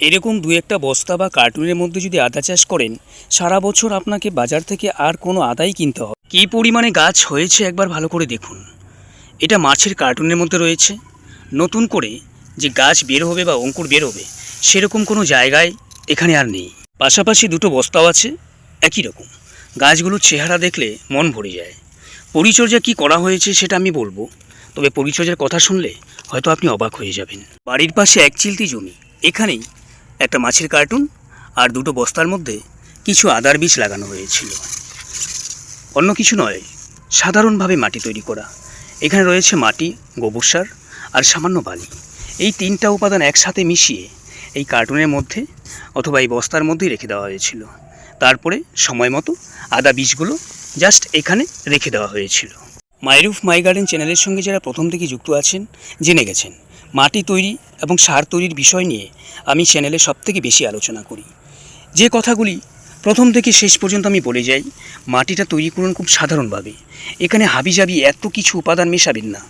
এরকম দু একটা বস্তা বা কার্টুনের মধ্যে যদি আদা চাষ করেন, সারা বছর আপনাকে বাজার থেকে আর কোনো আদাই কিনতে হবে। কী পরিমাণে গাছ হয়েছে একবার ভালো করে দেখুন। এটা মাছের কার্টুনের মধ্যে রয়েছে। নতুন করে যে গাছ বের হবে বা অঙ্কুর বের হবে, সেরকম কোনো জায়গায় এখানে আর নেই। পাশাপাশি দুটো বস্তাও আছে, একই রকম। গাছগুলোর চেহারা দেখলে মন ভরে যায়। পরিচর্যা কি করা হয়েছে সেটা আমি বলব। তবে পরিচর্যার কথা শুনলে হয়তো আপনি অবাক হয়ে যাবেন। বাড়ির পাশে এক চিলতি জমি। এখানেই একটা মাছের কার্টুন আর দুটো বস্তার মধ্যে কিছু আদার বীজ লাগানো হয়েছিল। অন্য কিছু নয়, সাধারণভাবে মাটি তৈরি করা। এখানে রয়েছে মাটি, গোবর সার আর সামান্য বালি। এই তিনটা উপাদান একসাথে মিশিয়ে এই কার্টুনের মধ্যে অথবা এই বস্তার মধ্যেই রেখে দেওয়া হয়েছিল। তারপরে সময় মতো আদা বীজগুলো জাস্ট এখানে রেখে দেওয়া হয়েছিল। মাইরুফ মাই গার্ডেন চ্যানেলের সঙ্গে যারা প্রথম থেকে যুক্ত আছেন, জেনে গেছেন। মাটি তৈরি এবং সার তৈরির বিষয় নিয়ে আমি চ্যানেলে সবথেকে বেশি আলোচনা করি। যে কথাগুলি প্রথম থেকে শেষ পর্যন্ত আমি বলে যাই, মাটিটা তৈরি করুন খুব সাধারণভাবে। এখানে হাবিজাবি এত কিছু উপাদান মেশাবেন না।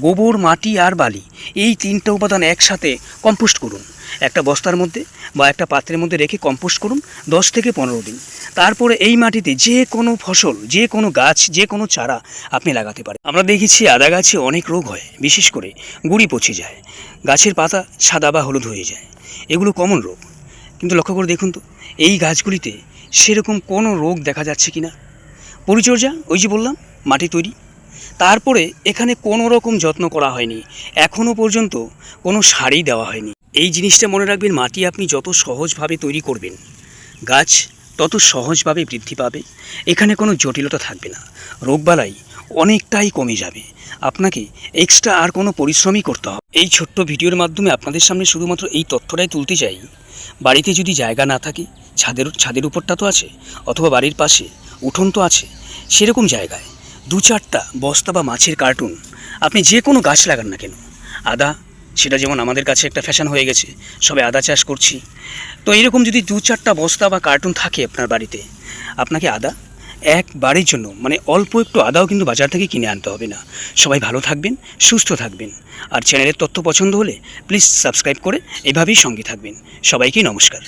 গোবর, মাটি আর বালি, এই তিনটা উপাদান একসাথে কম্পোস্ট করুন। একটা বস্তার মধ্যে বা একটা পাত্রের মধ্যে রেখে কম্পোস্ট করুন দশ থেকে পনেরো দিন। তারপরে এই মাটিতে যে কোনো ফসল, যে কোনো গাছ, যে কোনো চারা আপনি লাগাতে পারেন। আমরা দেখেছি আদা গাছে অনেক রোগ হয়, বিশেষ করে গুড়ি পচে যায়। গাছের পাতা সাদা বা হলুদ হয়ে যায়। এগুলো কমন রোগ। কিন্তু লক্ষ্য করে দেখুন তো এই গাছগুলিতে সেরকম কোনো রোগ দেখা যাচ্ছে কি না পরিচর্যা, ওই যে বললাম, মাটি তৈরি। তারপরে এখানে কোনো রকম যত্ন করা হয়নি। এখনও পর্যন্ত কোনো সারই দেওয়া হয়নি। এই জিনিসটা মনে রাখবেন, মাটি আপনি যত সহজভাবে তৈরি করবেন, গাছ তত সহজভাবে বৃদ্ধি পাবে। এখানে কোনো জটিলতা থাকবে না। রোগবালাই অনেকটাই কমে যাবে। আপনাকে এক্সট্রা আর কোনো পরিশ্রমই করতে হবে। এই ছোট্ট ভিডিওর মাধ্যমে আপনাদের সামনে শুধুমাত্র এই তথ্যটাই তুলতে চাই। বাড়িতে যদি জায়গা না থাকে, ছাদের ছাদের উপরটা তো আছে, অথবা বাড়ির পাশে উঠোন তো আছে, সেরকম জায়গায় দু চারটা বস্তা বা মাছের কার্টুন আপনি যে কোনো গাছ লাগান না কেন। আদা, সেটা যেমন আমাদের কাছে একটা ফ্যাশন হয়ে গেছে, সবে আদা চাষ করছি। তো এরকম যদি দু চারটা বস্তা বা কার্টুন থাকে আপনার বাড়িতে, আপনাকে আদা একবারের জন্য মানে অল্প একটু আদাও কিন্তু বাজার থেকে কিনে আনতে হবে না। সবাই ভালো থাকবেন, সুস্থ থাকবেন। আর চ্যানেলের তথ্য পছন্দ হলে প্লিজ সাবস্ক্রাইব করে এভাবেই সঙ্গে থাকবেন। সবাইকে নমস্কার।